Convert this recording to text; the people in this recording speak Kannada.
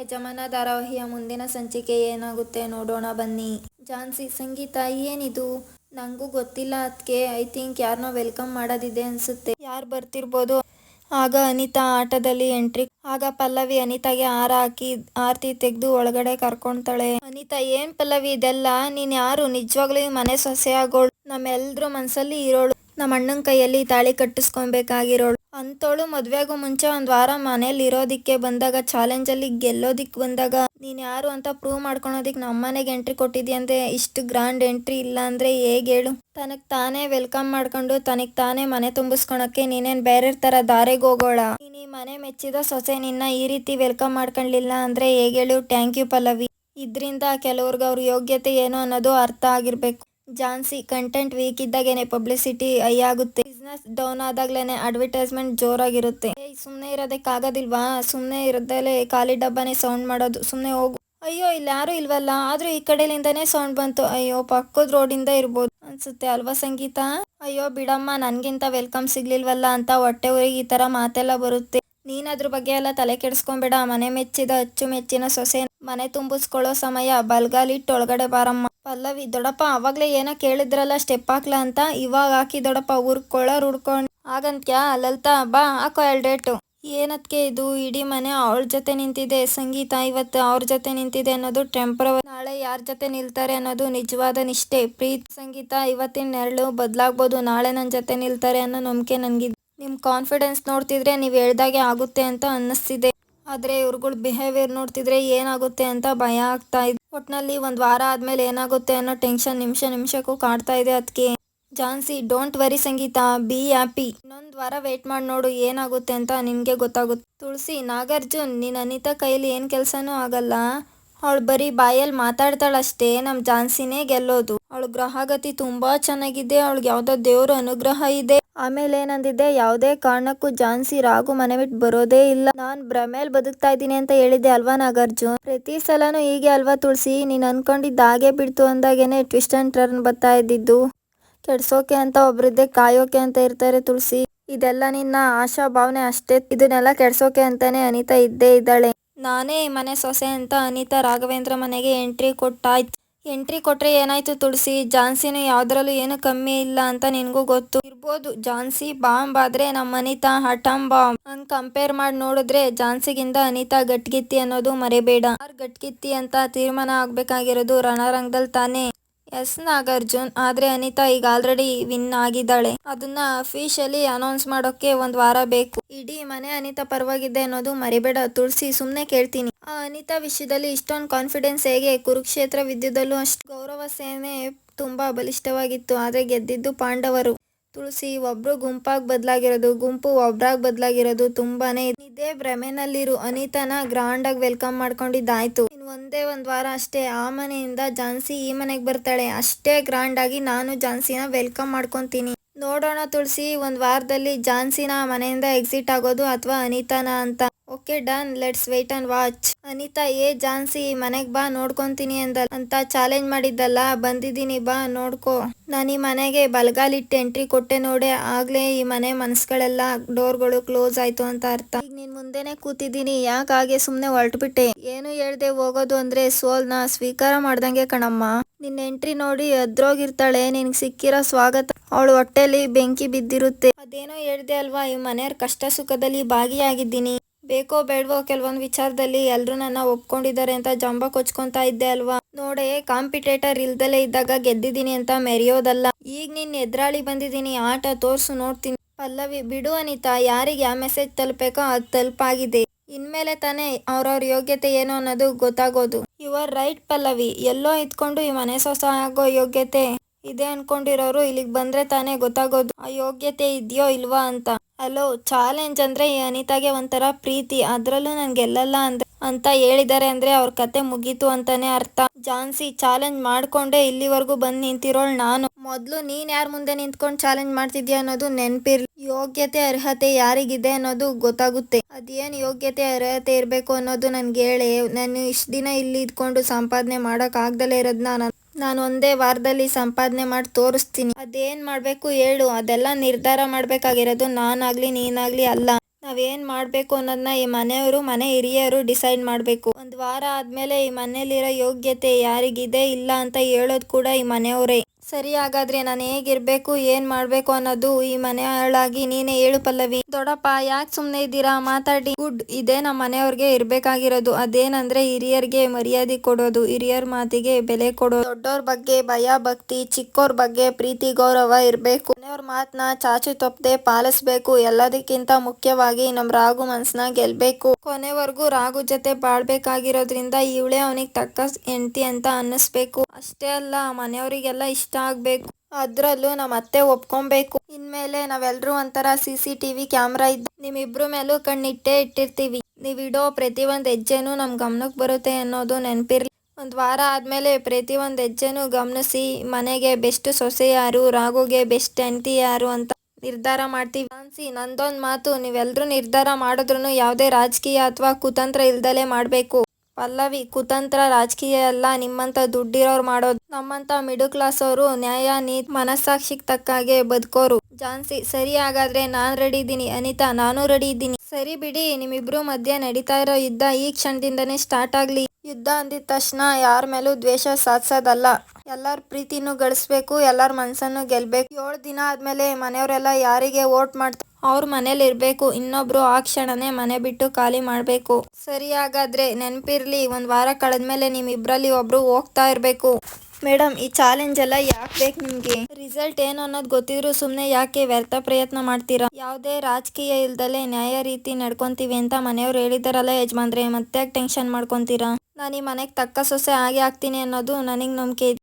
ಯಜಮಾನ ಧಾರಾವಾಹಿಯ ಮುಂದಿನ ಸಂಚಿಕೆ ಏನಾಗುತ್ತೆ ನೋಡೋಣ ಬನ್ನಿ. ಝಾನ್ಸಿ ಸಂಗೀತ, ಏನಿದು? ನಂಗೂ ಗೊತ್ತಿಲ್ಲ ಅದಕ್ಕೆ ಐ ಥಿಂಕ್ ಯಾರನ್ನೋ ವೆಲ್ಕಮ್ ಮಾಡೋದಿದೆ ಅನ್ಸುತ್ತೆ. ಯಾರು ಬರ್ತಿರ್ಬೋದು? ಆಗ ಅನಿತಾ ಆಟದಲ್ಲಿ ಎಂಟ್ರಿ ಆಗ ಪಲ್ಲವಿ ಅನಿತಾಗೆ ಹಾರ ಹಾಕಿ ಆರತಿ ತೆಗೆದು ಒಳಗಡೆ ಕರ್ಕೊಂತಾಳೆ. ಅನಿತಾ, ಏನ್ ಪಲ್ಲವಿ ಇದೆಲ್ಲ? ನೀನ್ ಯಾರು? ನಿಜವಾಗ್ಲೂ ಮನೆ ಸೊಸೆ ಆಗೋಳು ನಮ್ಮೆಲ್ರ ಮನ್ಸಲ್ಲಿ ಇರೋಳು. ನಮ್ಮ ಅಣ್ಣನ ಕೈಯಲ್ಲಿ ತಾಳಿ ಕಟ್ಟಿಸ್ಕೊಬೇಕಾಗಿರೋಳು. ಅಂತೋಳು ಮದ್ವೆಗೂ ಮುಂಚೆ ಒಂದ್ ವಾರ ಮನೇಲಿ ಇರೋದಿಕ್ಕೆ ಬಂದಾಗ ಚಾಲೆಂಜ್ ಅಲ್ಲಿ ಗೆಲ್ಲೋದಿಕ್ ಬಂದಾಗ, ನೀನ್ ಯಾರು ಅಂತ ಪ್ರೂವ್ ಮಾಡ್ಕೊಳೋದಿಕ್ ನಮ್ಮನೆಗೆ ಎಂಟ್ರಿ ಕೊಟ್ಟಿದ್ಯಂತೆ ಇಷ್ಟು ಗ್ರಾಂಡ್ ಎಂಟ್ರಿ ಇಲ್ಲ ಅಂದ್ರೆ ಹೇಗ್ ಹೇಳು? ತನಗ್ ತಾನೇ ವೆಲ್ಕಮ್ ಮಾಡ್ಕೊಂಡು, ತನಗ್ ತಾನೇ ಮನೆ ತುಂಬಿಸ್ಕೊಳಕ್ಕೆ ನೀನೇನ್ ಬೇರೆ ತರ ದಾರಿಗೆ ಹೋಗೋಳ? ನೀನ್ ಈ ಮನೆ ಮೆಚ್ಚಿದ ಸೊಸೆ ನಿನ್ನ ಈ ರೀತಿ ವೆಲ್ಕಮ್ ಮಾಡ್ಕೊಂಡ್ಲಿಲ್ಲ ಅಂದ್ರೆ ಹೇಗ್ ಹೇಳು? Thank you Pallavi. ಇದ್ರಿಂದ ಕೆಲವ್ರಿಗೆ ಅವ್ರ ಯೋಗ್ಯತೆ ಏನು ಅನ್ನೋದು ಅರ್ಥ ಆಗಿರ್ಬೇಕು. ಜಾನ್ಸಿ ಕಂಟೆಂಟ್ ವೀಕ್ ಇದ್ದಾಗೇನೆ ಪಬ್ಲಿಸಿಟಿ ಐ ಆಗುತ್ತೆ. ಬಿಸ್ನೆಸ್ ಡೌನ್ ಆದಾಗ್ಲೇನೆ ಅಡ್ವರ್ಟೈಸ್ಮೆಂಟ್ ಜೋರಾಗಿರುತ್ತೆ. ಏಯ್ ಸುಮ್ನೆ ಇರೋದಕ್ಕಾಗೋದಿಲ್ವಾ ಸುಮ್ನೆ ಇರೋದಲ್ಲೇ ಖಾಲಿ ಡಬ್ಬನೇ ಸೌಂಡ್ ಮಾಡೋದು. ಸುಮ್ನೆ ಹೋಗು. ಅಯ್ಯೋ ಇಲ್ಲಿ ಯಾರು ಇಲ್ವಲ್ಲ? ಆದ್ರೂ ಈ ಕಡೆಲಿಂದನೇ ಸೌಂಡ್ ಬಂತು. ಅಯ್ಯೋ, ಪಕ್ಕದ ರೋಡಿಂದ ಇರ್ಬೋದು. ಅನ್ಸುತ್ತೆ ಅಲ್ವಾ ಸಂಗೀತ? ಅಯ್ಯೋ, ಬಿಡಮ್ಮ, ನನ್ಗಿಂತ ವೆಲ್ಕಮ್ ಸಿಗ್ಲಿಲ್ವಲ್ಲ ಅಂತ ಹೊಟ್ಟೆ ಊರಿಗೆ ಈ ತರ ಮಾತೆಲ್ಲ ಬರುತ್ತೆ. ನೀನ್ ಅದ್ರ ಬಗ್ಗೆ ಎಲ್ಲ ತಲೆ ಕೆಡಿಸ್ಕೊಂಬೇಡ. ಮನೆ ಮೆಚ್ಚಿದ ಅಚ್ಚು ಮೆಚ್ಚಿನ ಸೊಸೆ ಮನೆ ತುಂಬಿಸ್ಕೊಳ್ಳೋ ಸಮಯ ಬಲ್ಗಾಲಿಟ್ಟು ಒಳಗಡೆ ಬಾರಮ್ಮ. ಪಲ್ಲವಿ ದೊಡಪ್ಪ ಅವಾಗ್ಲೇ ಏನೋ ಕೇಳಿದ್ರಲ್ಲ, ಸ್ಟೆಪ್ ಹಾಕ್ಲಾ ಅಂತ, ಇವಾಗ ಹಾಕಿ ದೊಡಪ್ಪ ಊರ್ಕೊಳ್ಳ ರುಡ್ಕೊಂಡ್ ಹಾಗಂತ್ಯಾ, ಲಲಿತಾ, ಬಾ, ಹಾಕೋ ಎರಡು ಡೇಟು ಏನತ್ಕೆ ಇದು? ಇಡೀ ಮನೆ ಅವಳ ಜೊತೆ ನಿಂತಿದೆ, ಸಂಗೀತ ಇವತ್ತು ಅವ್ರ ಜೊತೆ ನಿಂತಿದೆ ಅನ್ನೋದು ಟೆಂಪ್ರವರಿ ನಾಳೆ ಯಾರ ಜೊತೆ ನಿಲ್ತಾರೆ ಅನ್ನೋದು ನಿಜವಾದ ನಿಷ್ಠೆ, ಪ್ರೀತ್, ಸಂಗೀತ ಇವತ್ತಿನ ನೆರಳು ಬದಲಾಗ್ಬೋದು, ನಾಳೆ ನನ್ನ ಜೊತೆ ನಿಲ್ತಾರೆ ಅನ್ನೋ ನಂಬಿಕೆ ನನಗಿದೆ. ನಿಮ್ ಕಾನ್ಫಿಡೆನ್ಸ್ ನೋಡ್ತಿದ್ರೆ ನೀವು ಹೇಳ್ದಾಗೆ ಆಗುತ್ತೆ ಅಂತ ಅನ್ನಿಸ್ತಿದೆ. ಆದ್ರೆ ಇವ್ರುಗಳ ಬಿಹೇವಿಯರ್ ನೋಡ್ತಿದ್ರೆ ಏನಾಗುತ್ತೆ ಅಂತ ಭಯ ಆಗ್ತಾ ಇದೆ ಒಟ್ನಲ್ಲಿ ಒಂದ್ ವಾರ ಆದ್ಮೇಲೆ ಏನಾಗುತ್ತೆ ಅನ್ನೋ ಟೆನ್ಷನ್ ನಿಮಿಷ ನಿಮಿಷಕ್ಕೂ ಕಾಡ್ತಾ ಇದೆ. ಅದಕ್ಕೆ Jhansi, don't worry Sangeetha, be happy. ಇನ್ನೊಂದ್ ವಾರ ವೇಟ್ ಮಾಡಿ ನೋಡು ಏನಾಗುತ್ತೆ ಅಂತ ನಿನ್ಗೆ ಗೊತ್ತಾಗುತ್ತೆ. ತುಳಸಿ, ನಾಗಾರ್ಜುನ್, ನೀನ್ ಅನಿತಾ ಕೈಲಿ ಏನ್ ಕೆಲಸನೂ ಆಗಲ್ಲ. ಅವಳು ಬರೀ ಬಾಯಲ್ಲಿ ಮಾತಾಡ್ತಾಳಷ್ಟೇ ನಮ್ ಜಾನ್ಸಿನೇ ಗೆಲ್ಲೋದು. ಅವಳು ಗ್ರಹಗತಿ ತುಂಬಾ ಚೆನ್ನಾಗಿದೆ ಅವಳಿಗೆ ಯಾವುದೋ ದೇವ್ರ ಅನುಗ್ರಹ ಇದೆ. ಆಮೇಲೆ ಏನಂದಿದ್ದೆ, ಯಾವುದೇ ಕಾರಣಕ್ಕೂ ಜಾನ್ಸಿ ರಾಗು ಮನೆ ಬಿಟ್ಟು ಬರೋದೇ ಇಲ್ಲ. ನಾನು ಭ್ರಮೇಲ್ ಬದುಕ್ತಾ ಇದ್ದೀನಿ ಅಂತ ಹೇಳಿದ್ದೆ ಅಲ್ವಾ ನಾಗಾರ್ಜುನ್? ಪ್ರತಿ ಸಲನೂ ಹೀಗೆ ಅಲ್ವಾ ತುಳಸಿ? ನೀನು ಅನ್ಕೊಂಡಿದ್ದ ಹಾಗೆ ಬಿಡ್ತು ಅಂದಾಗೇನೆ ಟ್ವಿಸ್ಟ್ ಅಂಡ್ ಟರ್ನ್ ಬರ್ತಾ ಇದ್ದಿದ್ದು. ಕೆಡ್ಸೋಕೆ ಅಂತ ಒಬ್ರದ್ದೇ, ಕಾಯೋಕೆ ಅಂತ ಇರ್ತಾರೆ ತುಳಸಿ. ಇದೆಲ್ಲ ನಿನ್ನ ಆಶಾ ಭಾವನೆ ಅಷ್ಟೇ. ಇದನ್ನೆಲ್ಲ ಕೆಡ್ಸೋಕೆ ಅಂತಾನೆ ಅನಿತಾ ಇದ್ದೇ ಇದ್ದಾಳೆ. ನಾನೇ ಮನೆ ಸೊಸೆ ಅಂತ ಅನಿತಾ ರಾಘವೇಂದ್ರ ಮನೆಗೆ ಎಂಟ್ರಿ ಕೊಟ್ಟಾಯ್ತು. ಎಂಟ್ರಿ ಕೊಟ್ರೆ ಏನಾಯ್ತು ತುಳಸಿ? ಜಾನ್ಸಿನ ಯಾವ್ದ್ರಲ್ಲೂ ಏನು ಕಮ್ಮಿ ಇಲ್ಲ ಅಂತ ನಿನಗೂ ಗೊತ್ತು. ಇರ್ಬೋದು. ಜಾನ್ಸಿ ಬಾಂಬ್ ಆದ್ರೆ ನಮ್ಮ ಅನಿತಾ ಹಠಂ ಬಾಂಬ್. ಹಂಗ್ ಕಂಪೇರ್ ಮಾಡಿ ನೋಡಿದ್ರೆ ಜಾನ್ಸಿಗಿಂತ ಅನಿತಾ ಗಟ್ಗಿತ್ತಿ ಅನ್ನೋದು ಮರಿಬೇಡ. ಯಾರು ಗಟ್ಗಿತ್ತಿ ಅಂತ ತೀರ್ಮಾನ ಆಗ್ಬೇಕಾಗಿರೋದು ರಣರಂಗದಲ್ಲಿ ತಾನೇ. ಎಸ್ ನಾಗಾರ್ಜುನ್, ಆದ್ರೆ ಅನಿತಾ ಈಗ ಆಲ್ರೆಡಿ ವಿನ್ ಆಗಿದ್ದಾಳೆ. ಅದನ್ನ ಅಫಿಷಿಯಲಿ ಅನೌನ್ಸ್ ಮಾಡೋಕೆ ಒಂದ್ ವಾರ ಬೇಕು. ಇಡೀ ಮನೆ ಅನಿತಾ ಪರವಾಗಿದೆ ಅನ್ನೋದು ಮರಿಬೇಡ. ತುಳಸಿ ಸುಮ್ನೆ ಕೇಳ್ತೀನಿ. ಅನಿತಾ ವಿಷಯದಲ್ಲಿ ಇಷ್ಟೊಂದು ಕಾನ್ಫಿಡೆನ್ಸ್ ಹೇಗೆ? ಕುರುಕ್ಷೇತ್ರ ವಿದ್ಯುದಲ್ಲೂ ಅಷ್ಟು ಗೌರವ ಸೇನೆ ತುಂಬಾ ಬಲಿಷ್ಠವಾಗಿತ್ತು, ಆದರೆ ಗೆದ್ದಿದ್ದು ಪಾಂಡವರು. ತುಳಸಿ, ಒಬ್ರು ಗುಂಪಾಗಿ ಬದಲಾಗಿರೋದು, ಗುಂಪು ಒಬ್ರಾಗಿ ಬದಲಾಗಿರೋದು ತುಂಬಾನೇ ಇದೇ ಭ್ರಮೆನಲ್ಲಿರು. ಅನಿತಾನ ಗ್ರಾಂಡ್ ಆಗಿ ವೆಲ್ಕಮ್ ಮಾಡ್ಕೊಂಡಿದ್ದಾಯ್ತು. ಇನ್ ಒಂದೇ ಒಂದ್ ವಾರ ಅಷ್ಟೇ, ಆ ಮನೆಯಿಂದ ಜಾನ್ಸಿ ಈ ಮನೆಗೆ ಬರ್ತಾಳೆ. ಅಷ್ಟೇ ಗ್ರಾಂಡ್ ಆಗಿ ನಾನು ಜಾನ್ಸಿನ ವೆಲ್ಕಮ್ ಮಾಡ್ಕೊಂತೀನಿ. ನೋಡೋಣ ತುಳಸಿ, ಒಂದ್ ವಾರದಲ್ಲಿ ಜಾನ್ಸಿನ ಮನೆಯಿಂದ ಎಕ್ಸಿಟ್ ಆಗೋದು ಅಥವಾ ಅನಿತಾನ ಅಂತ. Okay, done. Let's wait and watch. Anitha, ಏ ಜಾನ್ಸಿ, ಮನೆಗ್ ಬಾ, ನೋಡ್ಕೊಂತೀನಿ ಅಂದ ಅಂತ ಚಾಲೆಂಜ್ ಮಾಡಿದ್ದಲ್ಲ, ಬಂದಿದ್ದೀನಿ ಬಾ, ನೋಡ್ಕೋ. ನಾನು ಈ ಮನೆಗೆ ಬಲಗಾಲಿಟ್ಟು ಎಂಟ್ರಿ ಕೊಟ್ಟೆ ನೋಡೆ, ಆಗ್ಲೇ ಈ ಮನೆ ಮನ್ಸ್ಗಳೆಲ್ಲ ಡೋರ್ಗಳು ಕ್ಲೋಸ್ ಆಯ್ತು ಅಂತ ಅರ್ಥ. ಈಗ ನಿನ್ ಮುಂದೆನೆ ಕೂತಿದ್ದೀನಿ, ಯಾಕೆ ಹಾಗೆ ಸುಮ್ನೆ ಹೊರಟ್ಬಿಟ್ಟೆ? ಏನು ಹೇಳ್ದೆ ಹೋಗೋದು ಅಂದ್ರೆ ಸೋಲ್ನ ಸ್ವೀಕಾರ ಮಾಡ್ದಂಗೆ ಕಣಮ್ಮ. ನಿನ್ನ ಎಂಟ್ರಿ ನೋಡಿ ಅದ್ರೋಗಿರ್ತಾಳೆ, ನಿನ್ಗೆ ಸಿಕ್ಕಿರೋ ಸ್ವಾಗತ. ಅವಳು ಹೊಟ್ಟೆಲಿ ಬೆಂಕಿ ಬಿದ್ದಿರುತ್ತೆ. ಅದೇನೋ ಹೇಳ್ದೆ ಅಲ್ವಾ, ಈ ಮನೆಯವ್ರ ಕಷ್ಟ ಸುಖದಲ್ಲಿ ಭಾಗಿಯಾಗಿದ್ದೀನಿ. ಬೇಕೋ ಬೇಡವೋ ಕೆಲವೊಂದು ವಿಚಾರದಲ್ಲಿ ಎಲ್ರು ನನ್ನ ಒಪ್ಕೊಂಡಿದ್ದಾರೆ ಅಂತ ಜಂಬ ಕೊಚ್ಕೊಂತಾ ಇದ್ದೆ ಅಲ್ವಾ? ನೋಡೆ, ಕಾಂಪಿಟೇಟರ್ ಇಲ್ದಲೇ ಇದ್ದಾಗ ಗೆದ್ದಿದ್ದೀನಿ ಅಂತ ಮೆರೆಯೋದಲ್ಲ. ಈಗ ನಿನ್ ಎದುರಾಳಿ ಬಂದಿದ್ದೀನಿ, ಆಟ ತೋರ್ಸು, ನೋಡ್ತೀನಿ. ಪಲ್ಲವಿ, ಬಿಡು ಅನಿತಾ, ಯಾರಿಗೆ ಯಾವ ಮೆಸೇಜ್ ತಲುಪಬೇಕೋ ಅದು ತಲುಪಾಗಿದೆ. ಇನ್ಮೇಲೆ ತಾನೇ ಅವ್ರವ್ರ ಯೋಗ್ಯತೆ ಏನು ಅನ್ನೋದು ಗೊತ್ತಾಗೋದು. Are right Pallavi. ಎಲ್ಲೋ ಇದ್ಕೊಂಡು ಈ ಮನೆ ಸೊಸ ಆಗೋ ಯೋಗ್ಯತೆ ಇದೆ ಅನ್ಕೊಂಡಿರೋರು ಇಲ್ಲಿಗೆ ಬಂದ್ರೆ ತಾನೇ ಗೊತ್ತಾಗೋದು. ಆ ಯೋಗ್ಯತೆ ಇದೆಯೋ ಇಲ್ವಾ ಅಂತ. ಹಲೋ ಚಾಲೆಂಜ್ ಅಂದ್ರೆ ಅನಿತಾಗೆ ಒಂಥರ ಪ್ರೀತಿ. ಅದ್ರಲ್ಲೂ ನನ್ ಗೆಲ್ಲಲ್ಲ ಅಂದ್ರೆ ಅಂತ ಹೇಳಿದಾರೆ ಅಂದ್ರೆ ಅವ್ರ ಕತೆ ಮುಗೀತು ಅಂತಾನೆ ಅರ್ಥ. ಜಾನ್ಸಿ ಚಾಲೆಂಜ್ ಮಾಡ್ಕೊಂಡೆ ಇಲ್ಲಿವರೆಗೂ ಬಂದ್ ನಿಂತಿರೋಳ್ ನಾನು. ಮೊದ್ಲು ನೀನ್ ಯಾರ ಮುಂದೆ ನಿಂತ್ಕೊಂಡು ಚಾಲೆಂಜ್ ಮಾಡ್ತಿದ್ಯಾ ಅನ್ನೋದು ನೆನ್ಪಿರ್ಲಿ. ಯೋಗ್ಯತೆ, ಅರ್ಹತೆ ಯಾರಿಗಿದೆ ಅನ್ನೋದು ಗೊತ್ತಾಗುತ್ತೆ. ಅದೇನ್ ಯೋಗ್ಯತೆ, ಅರ್ಹತೆ ಇರಬೇಕು ಅನ್ನೋದು ನನ್ಗೆ ಹೇಳಿ ನಾನು ಇಷ್ಟ ದಿನ ಇಲ್ಲಿ ಇದ್ಕೊಂಡು ಸಂಪಾದನೆ ಮಾಡಕ್ ಆಗ್ದಲೇ ಇರೋದ್ನ ನಾನು ಒಂದೇ ವಾರದಲ್ಲಿ ಸಂಪಾದನೆ ಮಾಡಿ ತೋರಿಸ್ತೀನಿ. ಅದೇನ್ ಮಾಡ್ಬೇಕು ಹೇಳು. ಅದೆಲ್ಲ ನಿರ್ಧಾರ ಮಾಡ್ಬೇಕಾಗಿರೋದು ನಾನಾಗ್ಲಿ, ನೀನಾಗ್ಲಿ ಅಲ್ಲ. ನಾವೇನ್ ಮಾಡ್ಬೇಕು ಅನ್ನೋದನ್ನ ಈ ಮನೆಯವರು, ಮನೆ ಹಿರಿಯರು ಡಿಸೈಡ್ ಮಾಡ್ಬೇಕು. ಒಂದ್ ವಾರ ಆದಮೇಲೆ ಈ ಮನೇಲಿರೋ ಯೋಗ್ಯತೆ ಯಾರಿಗಿದೆ ಇಲ್ಲ ಅಂತ ಹೇಳೋದು ಕೂಡ ಈ ಮನೆಯವರೇ. ಸರಿ ಹಾಗಾದ್ರೆ ನಾನು ಹೇಗಿರ್ಬೇಕು, ಏನ್ ಮಾಡ್ಬೇಕು ಅನ್ನೋದು ಈ ಮನೆಯೊಳಾಗಿ ನೀನೇ ಹೇಳು ಪಲ್ಲವಿ. ದೊಡ್ಡಪ್ಪ, ಯಾಕೆ ಸುಮ್ನೆ ಇದ್ದೀರಾ? ಮಾತಾಡಿ. ಗುಡ್, ಇದೇ ನಮ್ಮ ಮನೆಯವ್ರಿಗೆ ಇರ್ಬೇಕಾಗಿರೋದು. ಅದೇನಂದ್ರೆ ಹಿರಿಯರ್ಗೆ ಮರ್ಯಾದೆ ಕೊಡೋದು, ಹಿರಿಯರ ಮಾತಿಗೆ ಬೆಲೆ ಕೊಡೋದು. ದೊಡ್ಡವ್ರ ಬಗ್ಗೆ ಭಯ, ಭಕ್ತಿ, ಚಿಕ್ಕೋರ್ ಬಗ್ಗೆ ಪ್ರೀತಿ, ಗೌರವ ಇರ್ಬೇಕು. ಮನೆಯವ್ರ ಮಾತನ್ನ ಚಾಚು ತಪ್ಪದೆ ಪಾಲಿಸ್ಬೇಕು. ಎಲ್ಲದಕ್ಕಿಂತ ಮುಖ್ಯವಾಗಿ ನಮ್ ರಾಗು ಮನ್ಸನ್ನ ಗೆಲ್ಬೇಕು. ಕೊನೆವರೆಗೂ ರಾಗು ಜೊತೆ ಬಾಳ್ಬೇಕಾಗಿರೋದ್ರಿಂದ ಇವಳೆ ಅವನಿಗೆ ತಕ್ಕ ಹೆಂಡತಿ ಅಂತ ಅನ್ನಿಸ್ಬೇಕು. ಅಷ್ಟೇ ಅಲ್ಲ, ಮನೆಯವರಿಗೆಲ್ಲ ಇಷ್ಟ ಆಗ್ಬೇಕು. ಅದ್ರಲ್ಲೂ ನಮ್ಮ ಅತ್ತೆ ಒಪ್ಕೊಬೇಕು. ಇನ್ಮೇಲೆ ನಾವೆಲ್ಲರೂ ಒಂಥರ C C T V camera ಇದ್ದು ನಿಮ್ಮಿಬ್ರು ಮೇಲೂ ಕಣ್ಣಿಟ್ಟೇ ಇಟ್ಟಿರ್ತೀವಿ. ನೀವಿಡೋ ಪ್ರತಿ ಒಂದ್ ಹೆಜ್ಜೆನೂ ನಮ್ ಗಮನಕ್ಕೆ ಬರುತ್ತೆ ಅನ್ನೋದು ನೆನ್ಪಿರ್ಲಿ. ಒಂದು ವಾರ ಆದ್ಮೇಲೆ ಪ್ರತಿ ಒಂದ್ ಹೆಜ್ಜೆನೂ ಗಮನಿಸಿ, ಮನೆಗೆ ಬೆಸ್ಟ್ ಸೊಸೆ ಯಾರು ರಾಗುಗೆ ಬೆಸ್ಟ್ ಹೆಂಡತಿ ಯಾರು ಅಂತ ನಿರ್ಧಾರ ಮಾಡ್ತೀವಿ. ಅನ್ಸಿ ನಂದೊಂದ್ ಮಾತು ನೀವೆಲ್ಲರೂ ನಿರ್ಧಾರ ಮಾಡಿದ್ರು ಯಾವುದೇ ರಾಜಕೀಯ ಅಥವಾ ಕುತಂತ್ರ ಇಲ್ದಲೆ ಮಾಡ್ಬೇಕು. ಪಲ್ಲವಿ, ಕುತಂತ್ರ, ರಾಜಕೀಯ ಎಲ್ಲ ನಿಮ್ಮಂತ ದುಡ್ಡಿರೋರು ಮಾಡೋದು. ನಮ್ಮಂತ ಮಿಡಲ್ ಕ್ಲಾಸ್ ಅವರು ನ್ಯಾಯ, ನೀತ್ ಮನಸ್ಸಾಕ್ಷಿಗೆ ತಕ್ಕಾಗೆ ಬದುಕೋರು. ಜಾನ್ಸಿ, ಸರಿ ಹಾಗಾದ್ರೆ ನಾನ್ ರೆಡಿ ಇದ್ದೀನಿ. ಅನಿತಾ, ನಾನು ರೆಡಿ ಇದ್ದೀನಿ. ಸರಿ ಬಿಡಿ, ನಿಮ್ಮಿಬ್ರು ಮಧ್ಯೆ ನಡೀತಾ ಇರೋ ಯುದ್ಧ ಈ ಕ್ಷಣದಿಂದನೇ ಸ್ಟಾರ್ಟ್ ಆಗ್ಲಿ. ಯುದ್ಧ ಅಂದಿದ ತಕ್ಷಣ ಯಾರ ಮೇಲೂ ದ್ವೇಷ ಸಾಧಿಸೋದಲ್ಲ. ಎಲ್ಲರ ಪ್ರೀತಿನೂ ಗಳಿಸ್ಬೇಕು, ಎಲ್ಲರ ಮನ್ಸನ್ನು ಗೆಲ್ಬೇಕು. ಏಳು ದಿನ ಆದ್ಮೇಲೆ ಮನೆಯವರೆಲ್ಲ ಯಾರಿಗೆ ವೋಟ್ ಮಾಡ್ತಾರೆ ಅವ್ರ ಮನೇಲಿ ಇರ್ಬೇಕು ಇನ್ನೊಬ್ರು ಆ ಕ್ಷಣನೇ ಮನೆ ಬಿಟ್ಟು ಖಾಲಿ ಮಾಡ್ಬೇಕು. ಸರಿ ಹಾಗಾದ್ರೆ ನೆನ್ಪಿರ್ಲಿ, ಒಂದ್ ವಾರ ಕಳೆದ್ಮೇಲೆ ನಿಮ್ ಇಬ್ರಲ್ಲಿ ಒಬ್ರು ಹೋಗ್ತಾ ಇರ್ಬೇಕು. ಮೇಡಮ್ ಈ ಚಾಲೆಂಜ್ ಎಲ್ಲ ಯಾಕೆ ಬೇಕು ನಿಮ್ಗೆ? ರಿಸಲ್ಟ್ ಏನು ಅನ್ನೋದು ಗೊತ್ತಿದ್ರು ಸುಮ್ನೆ ಯಾಕೆ ವ್ಯರ್ಥ ಪ್ರಯತ್ನ ಮಾಡ್ತೀರಾ? ಯಾವುದೇ ರಾಜಕೀಯ ಇಲ್ದಲೆ ನ್ಯಾಯ ರೀತಿ ನಡ್ಕೊಂತೀವಿ ಅಂತ ಮನೆಯವ್ರು ಹೇಳಿದಾರಲ್ಲ ಯಜಮಾನ್ರೆ ಮತ್ತೆ ಟೆನ್ಷನ್ ಮಾಡ್ಕೊಂತೀರಾ? ನಾನು ಈ ಮನೆಗೆ ತಕ್ಕ ಸೊಸೆ ಆಗಿ ಆಗ್ತೀನಿ ಅನ್ನೋದು ನನಗೆ ನಂಬಿಕೆ